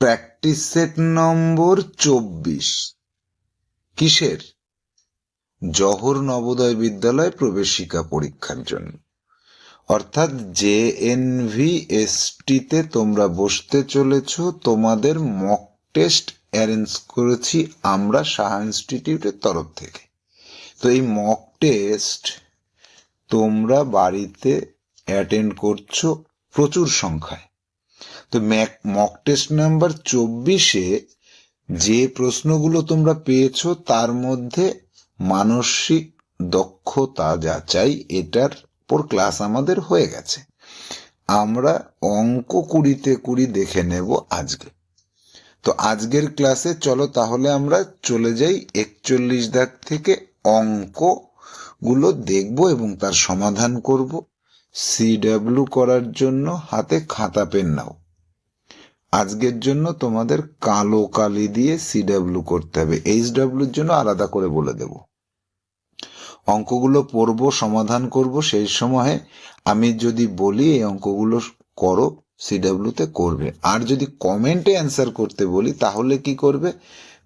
Practice set number চব্বিশ। কিসের? জহর নবোদয় বিদ্যালয় প্রবেশিকা পরীক্ষার জন্য। অর্থাৎ জে এন ভি এস টিতে তোমরা বসতে চলেছ, তোমাদের মক টেস্ট অ্যারেঞ্জ করেছি আমরা সাহা ইনস্টিটিউটের তরফ থেকে। তো এই মক টেস্ট তোমরা বাড়িতে অ্যাটেন্ড করছ প্রচুর সংখ্যায়। তো ম্যাক মক টেস্ট নাম্বার চব্বিশে যে প্রশ্নগুলো তোমরা পেয়েছ, তার মধ্যে মানসিক দক্ষতা যাচাই এটার উপর ক্লাস আমাদের হয়ে গেছে। আমরা অঙ্ক কুড়িতে কুড়ি দেখে নেব আজকে। তো আজকের ক্লাসে চলো তাহলে আমরা চলে যাই একচল্লিশ দাগ থেকে অঙ্কগুলো দেখব এবং তার সমাধান করব। সিডাব্লিউ করার জন্য হাতে খাতা পেন নাও। আজকের জন্য তোমাদের কালো কালি দিয়ে সিডাব্লিউ করতে হবে। এইচ ডাব্লিউর জন্য আলাদা করে বলে দেব। অঙ্কগুলো পড়ব, সমাধান করব, সেই সময়ে আমি যদি বলি এই অঙ্কগুলো করো সিডাব্লিউতে করবে। আর যদি কমেন্টে অ্যান্সার করতে বলি, তাহলে কি করবে?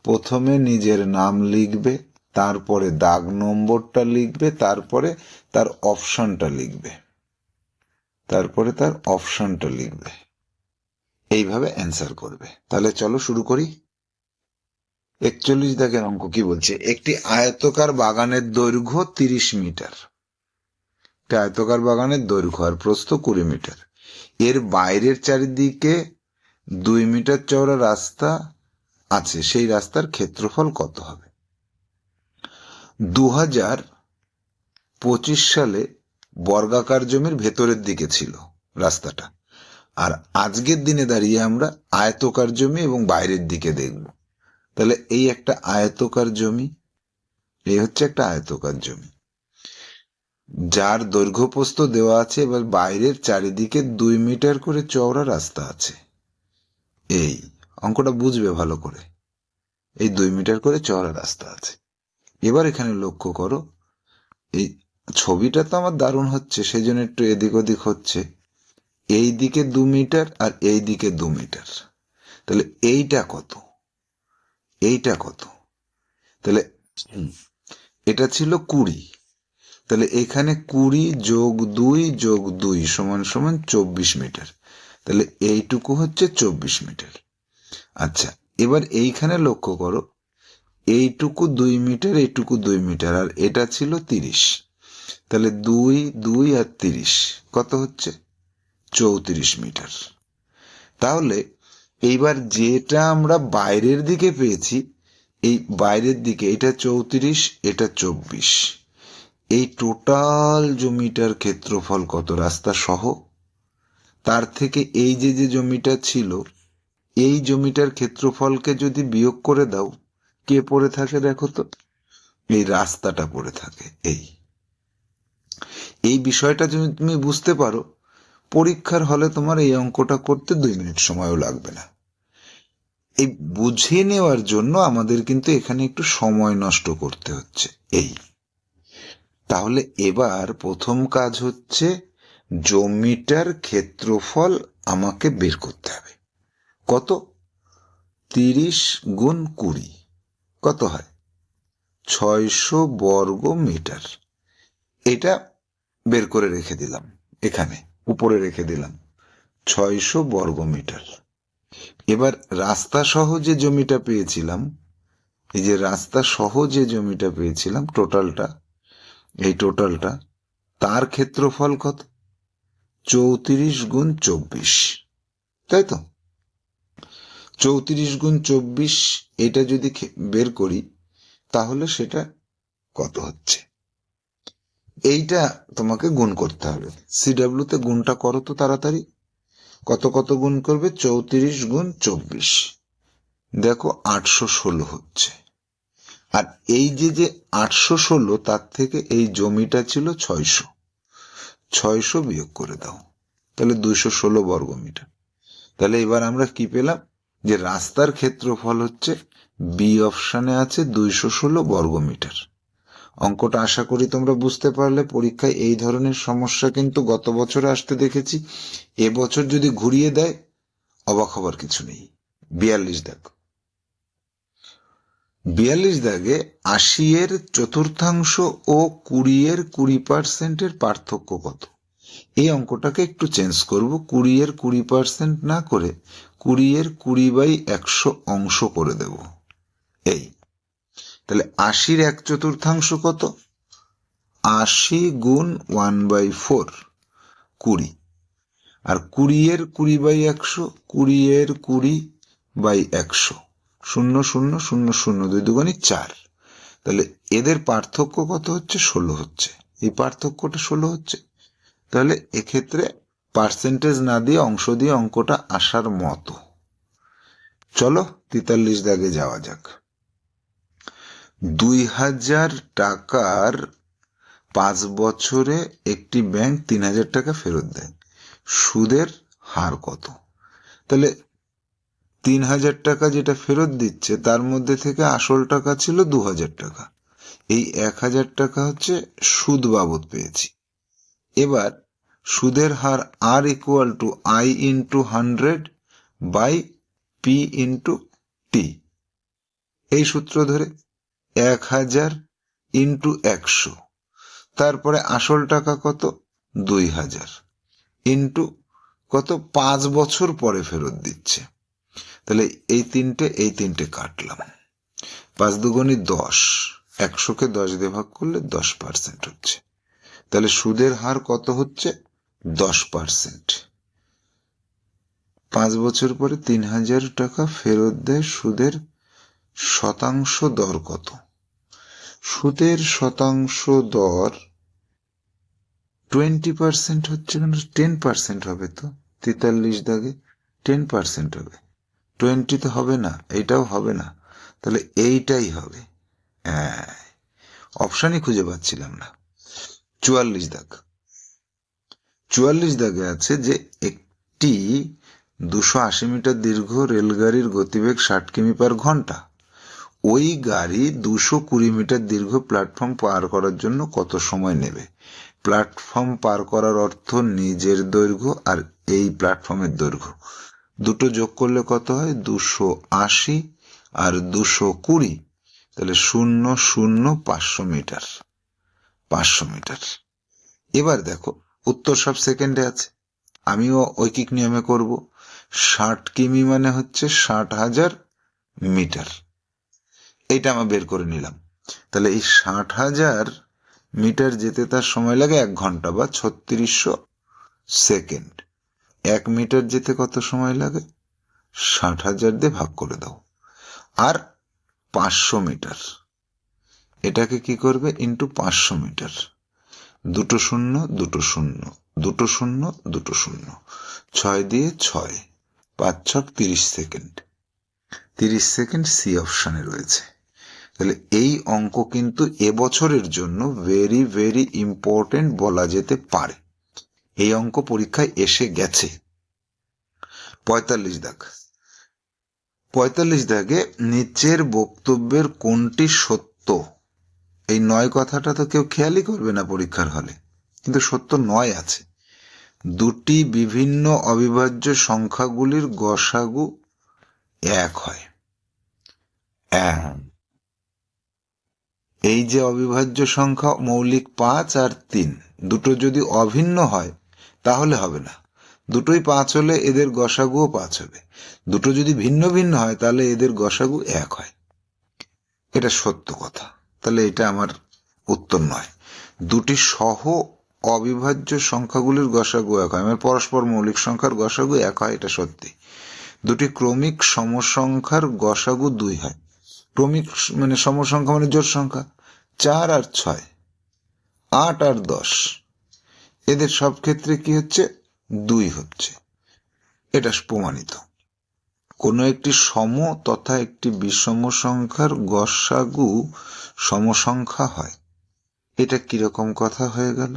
প্রথমে নিজের নাম লিখবে, তারপরে দাগ নম্বরটা লিখবে, তারপরে তার অপশনটা লিখবে। তারপরে তার অপশনটা লিখবে। এইভাবে অ্যান্সার করবে। তাহলে চলো শুরু করি। একচল্লিশ দাগের অঙ্ক কি বলছে? একটি আয়তকার বাগানের দৈর্ঘ্য তিরিশ মিটার। একটি আয়তকার বাগানের দৈর্ঘ্য আর প্রস্থ কুড়ি মিটার। এর বাইরের চারিদিকে দুই মিটার চওড়া রাস্তা আছে। সেই রাস্তার ক্ষেত্রফল কত হবে? দু হাজার পঁচিশ সালে বর্গাকার জমির ভেতরের দিকে ছিল রাস্তাটা। আর আজকের দিনে দাঁড়িয়ে আমরা আয়তকার জমি এবং বাইরের দিকে দেখব। তাহলে এই একটা আয়তকার জমি, এই হচ্ছে একটা আয়তকার জমি। যার দৈর্ঘ্যপ্রস্থ দেওয়া আছে, এবার বাইরের চারিদিকে দুই মিটার করে চওড়া রাস্তা আছে। এই অঙ্কটা বুঝবে ভালো করে। এই দুই মিটার করে চওড়া রাস্তা আছে। এবার এখানে লক্ষ্য করো, এই ছবিটা তো আমার দারুণ হচ্ছে সেই জন্য একটু এদিক ওদিক হচ্ছে। এই দিকে দু মিটার আর এই দিকে দু মিটার। তাহলে এইটা কত? এইটা কত? তাহলে এটা ছিল কুড়ি। তাহলে এখানে কুড়ি যোগ দুই যোগ দুই সমান সমান চব্বিশ মিটার। তাহলে এইটুকু হচ্ছে চব্বিশ মিটার। আচ্ছা এবার এইখানে লক্ষ্য করো। এইটুকু দুই মিটার, এইটুকু দুই মিটার, আর এটা ছিল তিরিশ। তাহলে দুই দুই আর তিরিশ, কত হচ্ছে? চৌত্রিশ মিটার। তাহলে এইবার যেটা আমরা বাইরের দিকে পেয়েছি, এই বাইরের দিকে এটা চৌত্রিশ, এটা চব্বিশ। এই টোটাল জমিটার ক্ষেত্রফল কত? রাস্তা সহ? তার থেকে এই যে যে জমিটা ছিল, এই জমিটার ক্ষেত্রফলকে যদি বিয়োগ করে দাও, কে পড়ে থাকে দেখো তো? এই রাস্তাটা পড়ে থাকে, এই। এই বিষয়টা যদি তুমি বুঝতে পারো পরীক্ষার হলে তোমার এই অঙ্কটা করতে দুই মিনিট সময়ও লাগবে না। এই বুঝিয়ে নেওয়ার জন্য আমাদের কিন্তু এখানে একটু সময় নষ্ট করতে হচ্ছে। এই। তাহলে এবার প্রথম কাজ হচ্ছে জমিটার ক্ষেত্রফল আমাকে বের করতে হবে। কত? তিরিশ গুণ কুড়ি। কত হয়? ছয়শো বর্গ মিটার এটা বের করে রেখে দিলাম এখানে। উপরে রেখে দিলাম। ছয়শো বর্গ মিটার এবার রাস্তা সহ যে জমিটা পেয়েছিলাম, এই যে রাস্তা সহ যে জমিটা পেয়েছিলাম টোটালটা, এই টোটালটা, তার ক্ষেত্রফল কত? চৌত্রিশ গুণ চব্বিশ। তাই তো? চৌত্রিশ গুণ চব্বিশ, এটা যদি বের করি, তাহলে সেটা কত হচ্ছে? এইটা তোমাকে গুণ করতে হবে। সিডাব্লিউ তে গুণটা করো তো তাড়াতাড়ি। কত কত গুণ করবে? চৌত্রিশ গুণ চব্বিশ। দেখো আটশো ষোলো হচ্ছে। আর এই যে যে আটশো ষোলো, তার থেকে এই জমিটা ছিল ছয়শো। ছয়শো বিয়োগ করে দাও। তাহলে দুশো ষোলো বর্গ মিটার তাহলে এবার আমরা কি পেলাম? যে রাস্তার ক্ষেত্রফল হচ্ছে বি অপশানে আছে দুইশো ষোলো বর্গ মিটার অঙ্কটা আশা করি তোমরা বুঝতে পারলে। পরীক্ষায় এই ধরনের সমস্যা কিন্তু গত বছরে আসতে দেখেছি। এবছর যদি ঘুরিয়ে দেয়, অবাক হবার কিছু নেই। বিয়াল্লিশ দাগ। বিয়াল্লিশ দাগে আশি এর চতুর্থাংশ ও কুড়ি এর কুড়ি পার্সেন্টের পার্থক্য কত? এই অঙ্কটাকে একটু চেঞ্জ করব। কুড়ি এর কুড়ি পার্সেন্ট না করে কুড়ি এর কুড়ি বাই একশো অংশ করে দেব। এই। তাহলে আশির এক চতুর্থাংশ কত? আশি গুণ ওয়ান বাই ফোর, কুড়ি। আর কুড়ি এর কুড়ি বাই একশো কুড়ি এর কুড়ি বাই একশো। শূন্য শূন্য শূন্য শূন্য, দুই দুগুণি চার। তাহলে এদের পার্থক্য কত হচ্ছে? ষোলো হচ্ছে। এই পার্থক্যটা ষোলো হচ্ছে। তাহলে এক্ষেত্রে পার্সেন্টেজ না দিয়ে অংশ দিয়ে অঙ্কটা আসার মতো। চলো তেতাল্লিশ দাগে যাওয়া যাক। দুই হাজার টাকার পাঁচ বছরে একটি ব্যাংক তিন হাজার টাকা ফেরত দেয়। সুদের হার কত? তাহলে তিন হাজার টাকা যেটা ফেরত দিচ্ছে, তার মধ্যে থেকে আসল টাকা ছিল দু হাজার টাকা। এই এক হাজার টাকা হচ্ছে সুদ বাবদ পেয়েছি। এবার সুদের হার আর equal to I into hundred by P into T এই সূত্র ধরে এক হাজার ইন্টু একশো। তারপরে আসল টাকা কত? দুই হাজার। ইন্টু কত? পাঁচ বছর পরে ফেরত দিচ্ছে। তাহলে এই তিনটে এই তিনটে কাটলাম। পাঁচ দুগুণি দশ, একশোকে দশ দিয়ে ভাগ করলে দশ পার্সেন্ট হচ্ছে। তাহলে সুদের হার কত হচ্ছে? দশ পার্সেন্ট। পাঁচ বছর পরে তিন হাজার টাকা ফেরত দেয় সুদের শতাংশ দর কত? সুদের শতাংশ দর টোয়েন্টি পার্সেন্ট হচ্ছে কেন? টেন পার্সেন্ট হবে তো। তেতাল্লিশ দাগে টেন পার্সেন্ট হবে। টোয়েন্টি তো হবে না, এইটাও হবে না। তাহলে এইটাই হবে। হ্যাঁ অপশানই খুঁজে পাচ্ছিলাম না। চুয়াল্লিশ দাগ। চুয়াল্লিশ দাগে আছে যে একটি দুশো আশি মিটার দীর্ঘ রেলগাড়ির গতিবেগ ষাট কিমি পার ঘণ্টা। ওই গাড়ি দুশো কুড়ি মিটার দীর্ঘ প্ল্যাটফর্ম পার করার জন্য কত সময় নেবে? প্ল্যাটফর্ম পার করার অর্থ নিজের দৈর্ঘ্য আর এই প্ল্যাটফর্মের দৈর্ঘ্য। দুটো যোগ করলে কত হয়? দুশো আশি আর দুশো কুড়ি। তাহলে শূন্য শূন্য, পাঁচশো মিটার। পাঁচশো মিটার। এবার দেখো, উত্তর সব সেকেন্ডে আছে। আমিও ঐকিক নিয়মে করব। ষাট কিমি মানে হচ্ছে ষাট হাজার মিটার। এইটা আমি বের করে নিলাম। তাহলে এই ষাট হাজার মিটার যেতে তার সময় লাগে এক ঘণ্টা বা ছত্রিশশো সেকেন্ড। এক মিটার যেতে কত সময় লাগে? ষাট হাজার দিয়ে ভাগ করে দাও। আর পাঁচশো মিটার। এটাকে কি করবে? ইন্টু পাঁচশো মিটার। দুটো শূন্য দুটো শূন্য দুটো শূন্য দুটো শূন্য। ছয় দিয়ে ছয়, পাঁচ ছক তিরিশ সেকেন্ড। তিরিশ সেকেন্ড সি অপশানে রয়েছে। তাহলে এই অঙ্ক কিন্তু এবছরের জন্য ভেরি ভেরি ইম্পর্টেন্ট বলা যেতে পারে। এই অঙ্ক পরীক্ষায় এসে গেছে। পঁয়তাল্লিশ দাগ। পঁয়তাল্লিশ দাগে নিচের বক্তব্যের কোনটি সত্য? এই নয় কথাটা তো কেউ খেয়ালই করবে না পরীক্ষার হলে। কিন্তু সত্য নয় আছে। দুটি বিভিন্ন অবিভাজ্য সংখ্যাগুলির গসাগু এক হয়। এক। এই যে অবিভাজ্য সংখ্যা মৌলিক পাঁচ আর তিন, দুটো যদি অভিন্ন হয়, তাহলে হবে না। দুটোই পাঁচ হলে এদের গসাগুও পাঁচ হবে। দুটো যদি ভিন্ন ভিন্ন হয়, তাহলে এদের গসাগু এক হয়। এটা সত্য কথা। তাহলে এটা আমার উত্তর নয়। দুটি সহ অবিভাজ্য সংখ্যাগুলির গসাগু এক হয়। মানে পরস্পর মৌলিক সংখ্যার গসাগু এক হয়, এটা সত্যি। দুটি ক্রমিক সমসংখ্যার গসাগু দুই হয়। ক্রমিক মানে সমসংখ্যা মানে জোর সংখ্যা। চার আর ছয়, আট আর দশ। এদের সব ক্ষেত্রে কি হচ্ছে? দুই হচ্ছে। এটা প্রমাণিত। কোনো একটি সম তথা একটি বিষম সংখ্যার গসাগু সমসংখ্যা হয়। এটা কীরকম কথা হয়ে গেল?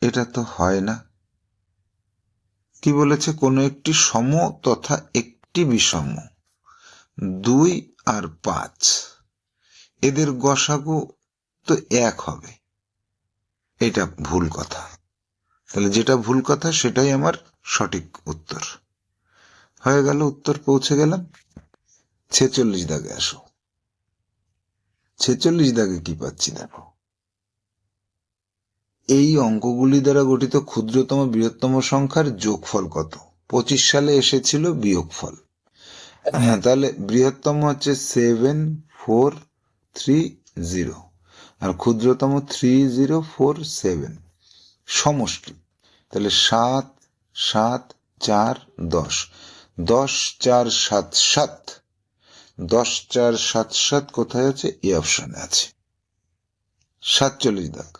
এটা তো হয় না। কি বলেছে? কোনো একটি সম তথা একটি বিষম। দুই আর পাঁচ। এদের গসাগু তো এক হবে। এটা ভুল কথা। তাহলে যেটা ভুল কথা, সেটাই আমার সঠিক উত্তর। হয়ে গেল, উত্তর পৌঁছে গেলাম। ছেচল্লিশ দাগে আসো। ছেচল্লিশ দাগে কি পাচ্ছি দেখো। এই অঙ্কগুলি দ্বারা গঠিত ক্ষুদ্রতম বৃহত্তম সংখ্যার যোগফল কত? পঁচিশ সালে এসেছিল বিয়োগফল। হ্যাঁ তাহলে বৃহত্তম হচ্ছে সেভেন ফোর থ্রি জিরো আর ক্ষুদ্রতম থ্রি জিরো ফোর সেভেন সমষ্টি। তাহলে সাত সাত, চার, দশ। দশ, চার, সাত সাত। দশ, চার, সাত সাত কোথায় আছে? এই অপশনে আছে। সাতচল্লিশ দাগ।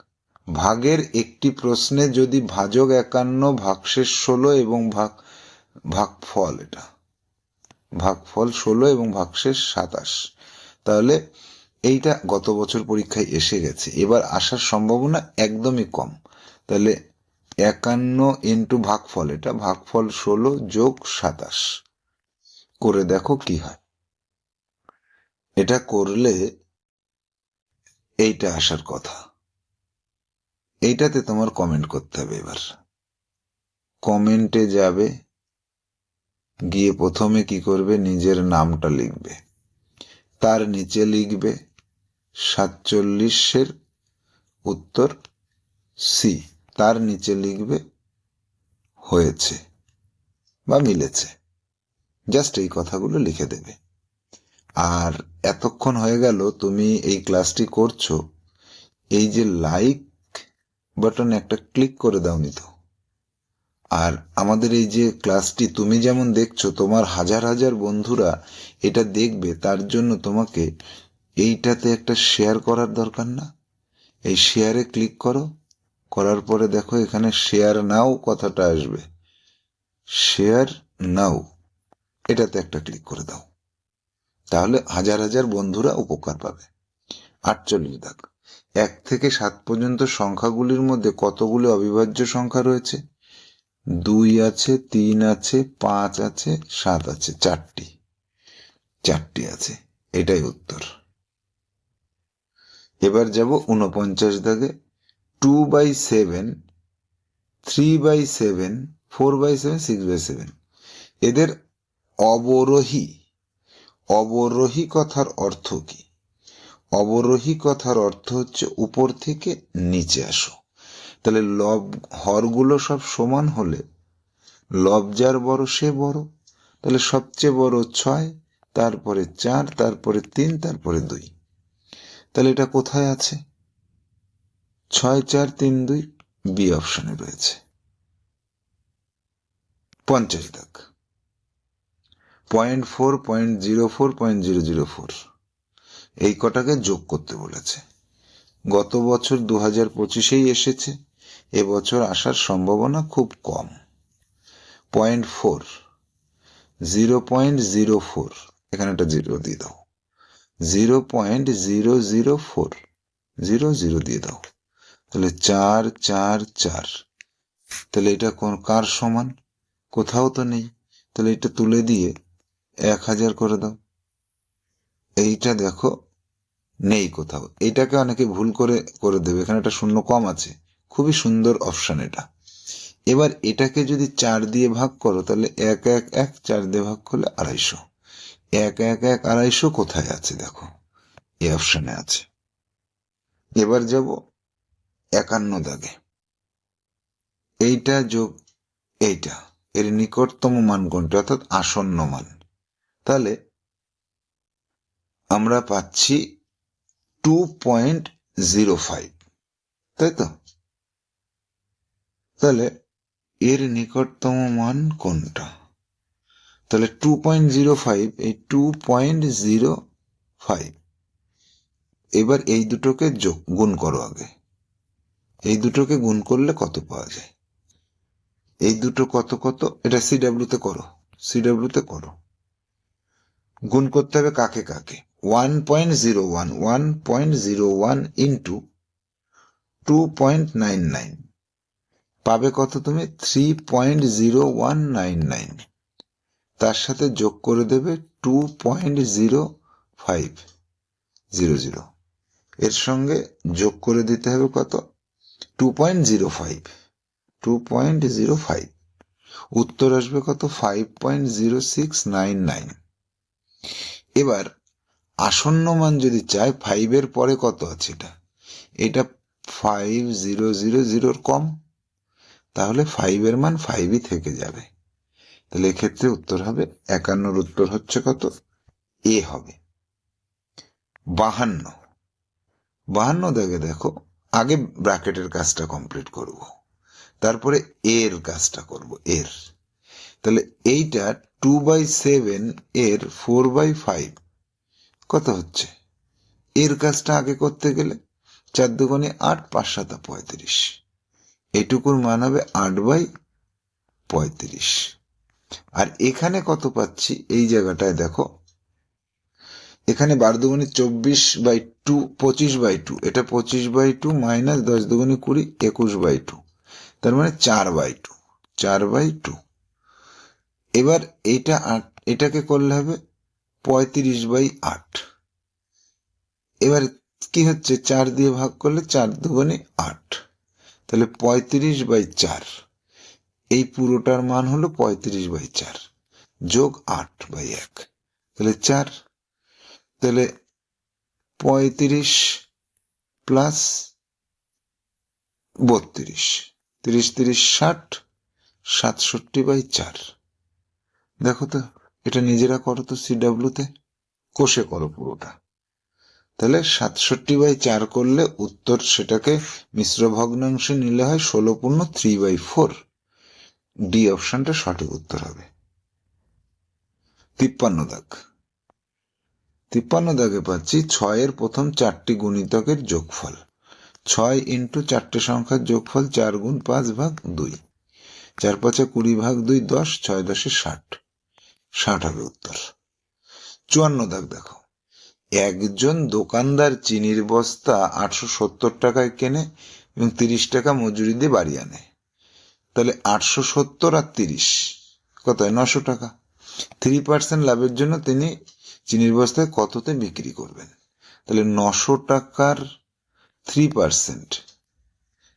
ভাগের একটি প্রশ্নে যদি ভাজক একান্ন, ভাগশেষ ষোলো এবং ভাগ, ভাগফল এটা। ভাগফল ষোলো এবং ভাগশেষ সাতাশ। তাহলে এইটা গত বছর পরীক্ষায় এসে গেছে। এবার আসার সম্ভাবনা একদমই কম। তাহলে একান্ন ইন্টু ভাগফল, এটা ভাগফল ষোলো যোগ সাতাশ। করে দেখো কি হয়। এটা করলে এইটা আসার কথা। এইটাতে তোমার কমেন্ট করতে হবে এবার। কমেন্টে যাবে গিয়ে প্রথমে কি করবে? নিজের নামটা লিখবে। তার নিচে লিখবে সাতচল্লিশের উত্তর সি তার নিচে লিখবে হয়েছে বা মিলেছে। জাস্ট এই কথাগুলো লিখে দেবে। আর এতক্ষণ হয়ে গেল, তুমি এই ক্লাসটি করছ। এই যে লাইক বাটনে একটা ক্লিক করে দাওনি তো। আর আমাদের এই যে ক্লাসটি তুমি যেমন দেখছ, তোমার হাজার হাজার বন্ধুরা এটা দেখবে, তার জন্য তোমাকে এইটাতে একটা শেয়ার করার দরকার না। এই শেয়ারে ক্লিক করো, করার পরে দেখো এখানে শেয়ার নাও কথাটা আসবে। শেয়ার নাও এটাতে একটা ক্লিক করে দাও। তাহলে হাজার হাজার বন্ধুরা উপকার পাবে। আটচল্লিশ দাগ। এক থেকে সাত পর্যন্ত সংখ্যাগুলির মধ্যে কতগুলি অবিভাজ্য সংখ্যা রয়েছে? দুই আছে, তিন আছে, পাঁচ আছে, সাত আছে, চারটি। চারটি আছে, এটাই উত্তর। এবার যাব উনপঞ্চাশ দাগে। Two by seven, three by seven, four by seven, six by seven. এদের অবরোহী। অবরোহী কথার অর্থ কি? অবরোহী কথার অর্থ হচ্ছে উপর থেকে নিচে আসো। তাহলে লব, হরগুলো সব সমান হলে লব যার বড়, সে বড়। তাহলে সবচেয়ে বড় ছয়, তারপরে চার, তারপরে তিন, তারপরে দুই। তাহলে এটা কোথায় আছে? ছয়, চার, তিন, দুই, বি অপশনে রয়েছে। পঞ্চাশ দাগ। Point four, point zero four, point zero zero four. এই কটাকে যোগ করতে বলেছে। গত বছর দু হাজার পঁচিশেই এসেছে। এবছর আসার সম্ভাবনা খুব কম। Point four, zero point zero four, এখানে একটা জিরো দিয়ে দাও। Zero point zero zero four, zero zero দিয়ে দাও। তাহলে চার চার চার। তাহলে এটা কোন, কার সমান? কোথাও তো নেই। তাহলে এটা তুলে দিয়ে এক হাজার করে দাও। এইটা দেখো, নেই কোথাও। এটাকে অনেকে ভুল করে করে দেবে। এখানে একটা শূন্য কম আছে। খুবই সুন্দর অপশন এটা। এবার এটাকে যদি চার দিয়ে ভাগ করো, তাহলে এক এক এক, চার দিয়ে ভাগ করলে আড়াইশো। এক এক এক, আড়াইশো কোথায় আছে দেখো? এই অপশানে আছে। এবার যাব একান্ন দাগে। এইটা যোগ এইটা, এর নিকটতম মান কোনটা? অর্থাৎ আসন্ন মান। তাহলে আমরা পাচ্ছি টু পয়েন্ট জিরো ফাইভ তাই তো? তাহলে এর নিকটতম মান কোনটা? তাহলে টু পয়েন্ট জিরো ফাইভ এই টু পয়েন্ট জিরো ফাইভ এবার এই দুটোকে যোগ, গুণ করো আগে। এই দুটোকে গুণ করলে কত পাওয়া যায়? এই দুটো কত কত? এটা সিডাব্লিউ তে করো। সিডাব্লিউ তে করো। গুণ করতে হবে কাকে কাকে? One point zero one one point zero one into two point nine nine পাবে কত তুমি? Three point zero one nine nine তার সাথে যোগ করে দেবে two point zero five zero zero এর সঙ্গে যোগ করে দিতে হবে কত? Two point zero five two point zero five উত্তর আসবে কত? Five point zero six nine nine এবার আসন্ন মান যদি চাই ফাইভের পরে কত আছে এটা? এটা ফাইভ জিরো জিরো জিরোর কম। তাহলে ফাইভের মান ফাইভই থেকে যাবে। তাহলে এক্ষেত্রে উত্তর হবে, একান্নর উত্তর হচ্ছে কত? এ হবে। বাহান্ন। বাহান্ন দাগে দেখো, আগে ব্র্যাকেটের কাজটা কমপ্লিট করব। তারপরে এর কাজটা করব, এর। তাহলে এইটা টু বাই সেভেন এর ফোর বাই ফাইভ কত হচ্ছে? এর কাজটা আগে করতে গেলে চার দুগুণে আট, পাঁচ সাতা, পঁয়ত্রিশ। এটুকুর মান হবে আট বাই পঁয়ত্রিশ। আর এখানে কত পাচ্ছি? এই জায়গাটায় দেখো। এখানে বারো দুগুণে চব্বিশ বাই টু, পঁচিশ বাই টু। এটা পঁচিশ বাই টু মাইনাস দশ দুগুণে কুড়ি, একুশ বাই টু। তার মানে চার বাই টু, চার বাই টু। এবার এইটা আট, এটাকে করলে হবে পঁয়ত্রিশ বাই আট। এবার কি হচ্ছে? চার দিয়ে ভাগ করলে চার দুগুণে আট। তাহলে পঁয়ত্রিশ বাই চার। এই পুরোটার মান হলো পঁয়ত্রিশ বাই চার যোগ আট বাই এক। তাহলে চার, তাহলে পঁয়ত্রিশ প্লাস বত্রিশ, তিরিশ তিরিশ, ষাট, সাতষট্টি বাই চার। দেখো তো, এটা নিজেরা করো তো সিডাব্লিউতে কষে করো পুরোটা। তাহলে সাতষট্টি বাই চার করলে উত্তর সেটাকে মিশ্র ভগ্নাংশে নিলে হয় ষোলো পূর্ণ থ্রি বাই ফোর। ডি অপশনটা সঠিক উত্তর হবে। তিপ্পান্ন দাগ। তিপ্পান্ন দাগে পাচ্ছি ছয়ের প্রথম চারটি গুণিতকের যোগফল। ছয় ইন্টু চারটে সংখ্যার যোগফল চার গুণ পাঁচ ভাগ দুই। চার পাঁচে কুড়ি ভাগ দুই দশ, ছয় দশে ষাট। ষাট হবে উত্তর। চুয়ান্ন দাগ দেখো। একজন দোকানদার চিনির বস্তা আটশো সত্তর টাকায় কেনে এবং তিরিশ টাকা মজুরি দিয়ে বাড়ি আনে। তাহলে আটশো সত্তর আর তিরিশ, কত? হয় নশো টাকা। থ্রি পার্সেন্ট লাভের জন্য তিনি চিনির বস্তায় কততে বিক্রি করবেন? তাহলে নশো টাকার থ্রি পার্সেন্ট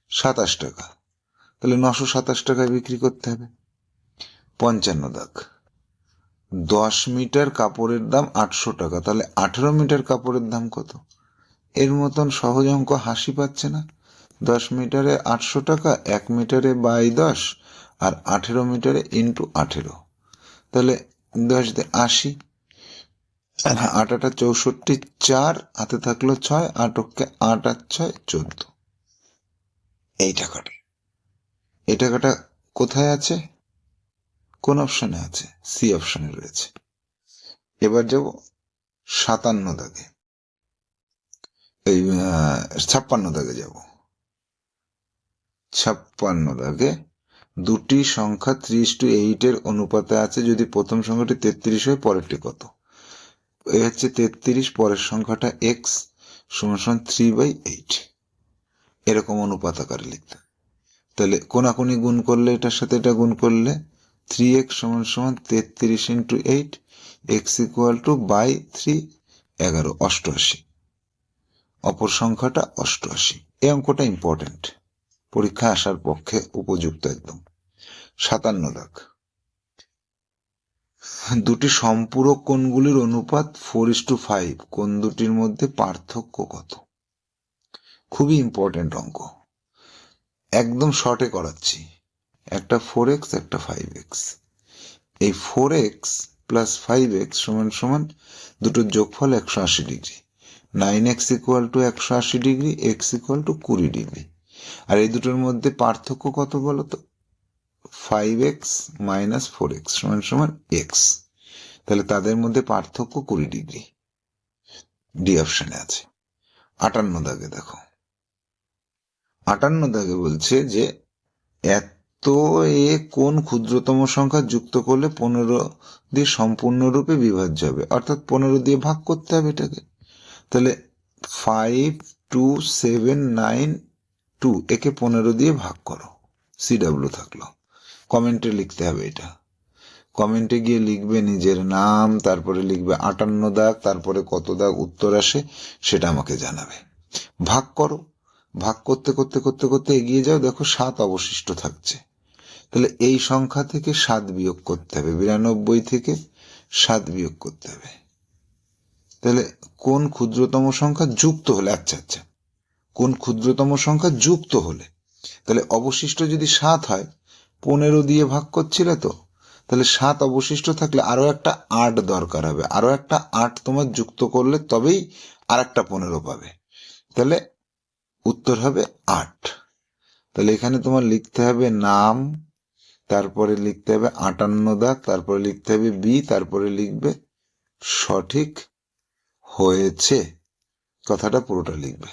সাতাশ টাকা। তাহলে নশো সাতাশ টাকায় বিক্রি করতে হবে। পঞ্চান্ন দাগ। দশ মিটার কাপড়ের দাম আটশো টাকা। তাহলে আঠেরো মিটার কাপড়ের দাম কত? এর মতন সহজ অঙ্ক হাসি পাচ্ছে না। দশ মিটারে আটশো টাকা, এক মিটারে বাই দশ, আর আঠেরো মিটারে ইন্টু আঠেরো। তাহলে দশ দিয়ে আশি। আর আট আটা চৌষট্টি চার, হাতে থাকল ছয় আটককে আট আর ছয় চোদ্দ। এই টাকাটা এই টাকাটা কোথায় আছে? কোন অপশনে আছে? সি অপশনে রয়েছে। এবার যাব সাতান্ন দাগে। এই ছাপ্পান্ন দাগে যাব। ছাপ্পান্ন দাগে দুটি সংখ্যা ত্রিশ টু এইট এর অনুপাতে আছে, যদি প্রথম সংখ্যাটি তেত্রিশ হয়, পরেরটি কত? এ হচ্ছে তেত্রিশ, পরের সংখ্যাটা এক্স সমান থ্রি বাই এইট এরকম অনুপাত আকারে লিখতে। তাহলে কোনাকুনি গুণ করলে এটার সাথে এটা গুণ করলে থ্রি এক্স সমান সমান তেত্রিশ into eight x equal to by three এগারো, অষ্টআশি। অপর সংখ্যাটা অষ্টআশি। এই অঙ্কটা ইম্পর্টেন্ট পরীক্ষা আসার পক্ষে উপযুক্ত একদম। সাতান্ন লাখ। দুটি সম্পূরক কোণগুলির অনুপাত ফোর ইস টু ফাইভ কোন দুটির মধ্যে পার্থক্য কত? খুবই ইম্পর্টেন্ট অঙ্ক। একদম শর্টে করাচ্ছি। একটা ফোর এক্স একটা ফাইভ এক্স এই four x plus five x সমান সমান দুটোর যোগফল একশো আশি degree. Nine x equal to একশো আশি ডিগ্রি এক্স ইকুয়াল টু কুড়ি ডিগ্রি। আর এই দুটোর মধ্যে পার্থক্য কত বলো তো five x minus four x সমান সমান এক্স তাহলে তাদের মধ্যে পার্থক্য কুড়ি ডিগ্রি। ডি অপশনে আছে। আটান্ন দাগে দেখো। আটান্ন দাগে বলছে যে এত এ কোন ক্ষুদ্রতম সংখ্যা যুক্ত করলে পনেরো দিয়ে সম্পূর্ণরূপে বিভাজ্য হবে? অর্থাৎ পনেরো দিয়ে ভাগ করতে হবে এটাকে। তাহলে five two seven nine two একে পনেরো দিয়ে ভাগ করো। সিডাব্লিউ থাকল। কমেন্টে লিখতে হবে এটা। কমেন্টে গিয়ে লিখবে নিজের নাম, তারপরে লিখবে আটান্ন দাগ, তারপরে কত দাগ উত্তর আসে সেটা আমাকে জানাবে। ভাগ করো। ভাগ করতে করতে করতে করতে এগিয়ে যাও। দেখো সাত অবশিষ্ট থাকছে। তাহলে এই সংখ্যা থেকে সাত বিয়োগ করতে হবে, বিরানব্বই থেকে সাত বিয়োগ করতে হবে। তাহলে কোন ক্ষুদ্রতম সংখ্যা যুক্ত হলে আচ্ছা আচ্ছা কোন ক্ষুদ্রতম সংখ্যা যুক্ত হলে? তাহলে অবশিষ্ট যদি সাত হয়, পনেরো দিয়ে ভাগ করছিলে তো, তাহলে সাত অবশিষ্ট থাকলে আরও একটা আট দরকার হবে আরও একটা আট তোমার যুক্ত করলে তবেই আর একটা পনেরো পাবে। তাহলে উত্তর হবে আট। তাহলে এখানে তোমার লিখতে হবে নাম তারপরে লিখতে হবে আটান্ন দাগ তারপরে লিখতে হবে বি, তারপরে লিখবে সঠিক হয়েছে। কথাটা পুরোটা লিখবে।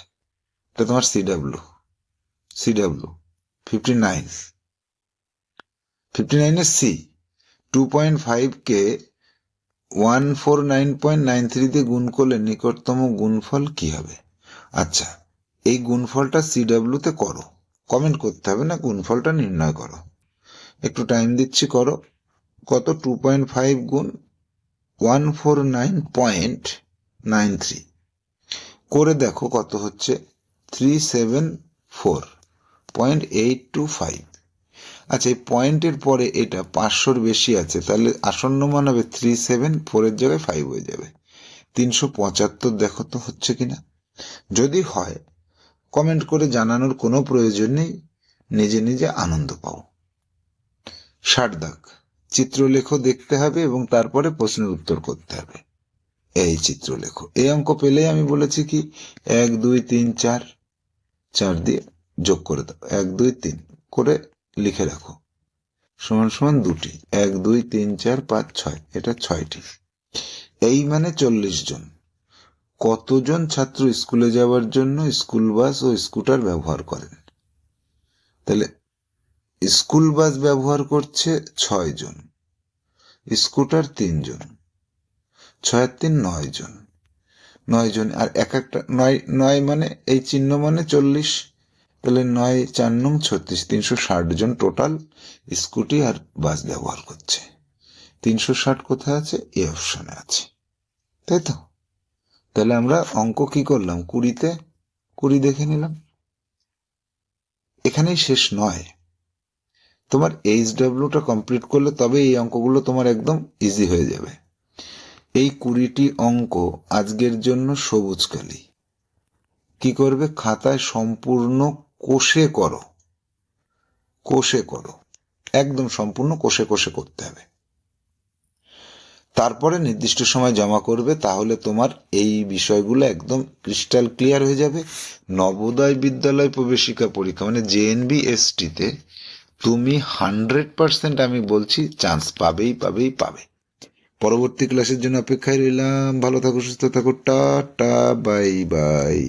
এটা তোমার CW CW fifty nine fifty নাইনের সি টু পয়েন্ট ফাইভ কে one four nine point nine three দিয়ে গুণ করলে নিকটতম গুণফল কি হবে? আচ্ছা এই গুণফলটা সিডাব্লিউ তে করো। কমেন্ট করতে হবে না, গুণফলটা নির্ণয় করো। একটু টাইম দিচ্ছি, করো। কত? টু পয়েন্ট ফাইভ গুণ one four nine point nine three করে দেখো কত হচ্ছে? Three seven four point eight two five আচ্ছা এই পয়েন্টের পরে এটা পাঁচশোর বেশি আছে, তাহলে আসন্ন মান হবে থ্রি সেভেন ফোরের জায়গায় ফাইভ হয়ে যাবে। তিনশো পঁচাত্তর দেখো তো হচ্ছে কিনা। যদি হয় কমেন্ট করে জানানোর কোনো প্রয়োজন নেই, নিজে নিজে আনন্দ পাও। ষাট দাগ। চিত্রলেখ দেখতে হবে এবং তারপরে প্রশ্নের উত্তর করতে হবে। এই চিত্রলেখ। এই অঙ্ক পেলেই আমি বলেছি কি, এক, দুই, তিন, চার চার দিয়ে যোগ করে দাও। এক, দুই, তিন করে লিখে রাখো। সমান সমান দুটি। এক, দুই, তিন, চার, পাঁচ, ছয়। এটা ছয়টি। এই মানে চল্লিশ জন। কতজন ছাত্র স্কুলে যাওয়ার জন্য স্কুল বাস ও স্কুটার ব্যবহার করেন? তাহলে স্কুল বাস ব্যবহার করছে ছয় জন। স্কুটার তিনজন ছয় তিন নয় জন। নয় জন, আর এক একটা, নয় নয় মানে এই চিহ্ন মানে চল্লিশ। তাহলে নয়, চার নং ছত্রিশ, তিনশো ষাট জন টোটাল স্কুটি আর বাস ব্যবহার করছে। তিনশো ষাট কোথায় আছে? এ অপশনে আছে। তাই তো? তাহলে আমরা অঙ্ক কি করলাম? কুড়িতে? কুড়ি দেখে নিলাম। এখানেই শেষ নয়। তোমার এইচ ডাব্লিউটা কমপ্লিট করলে তবে এই অঙ্কগুলো তোমার একদম ইজি হয়ে যাবে। এই কুড়িটি অঙ্ক আজকের জন্য সবুজ কালি। কি করবে? খাতায় সম্পূর্ণ কোষে করো। কোষে করো। একদম সম্পূর্ণ কোষে কোষে করতে হবে। তারপরে নির্দিষ্ট সময় জমা করবে, তাহলে তোমার এই বিষয়গুলো একদম ক্রিস্টাল ক্লিয়ার হয়ে যাবে। নবোদয় বিদ্যালয় প্রবেশিকা পরীক্ষা মানে জেএনবি এসটিতে তুমি হান্ড্রেড পারসেন্ট আমি বলছি চান্স পাবেই পাবেই, পাবে। পরবর্তী ক্লাসের জন্য অপেক্ষায় রইলাম। ভালো থাকো, সুস্থ থাকো। টা টা বাই বাই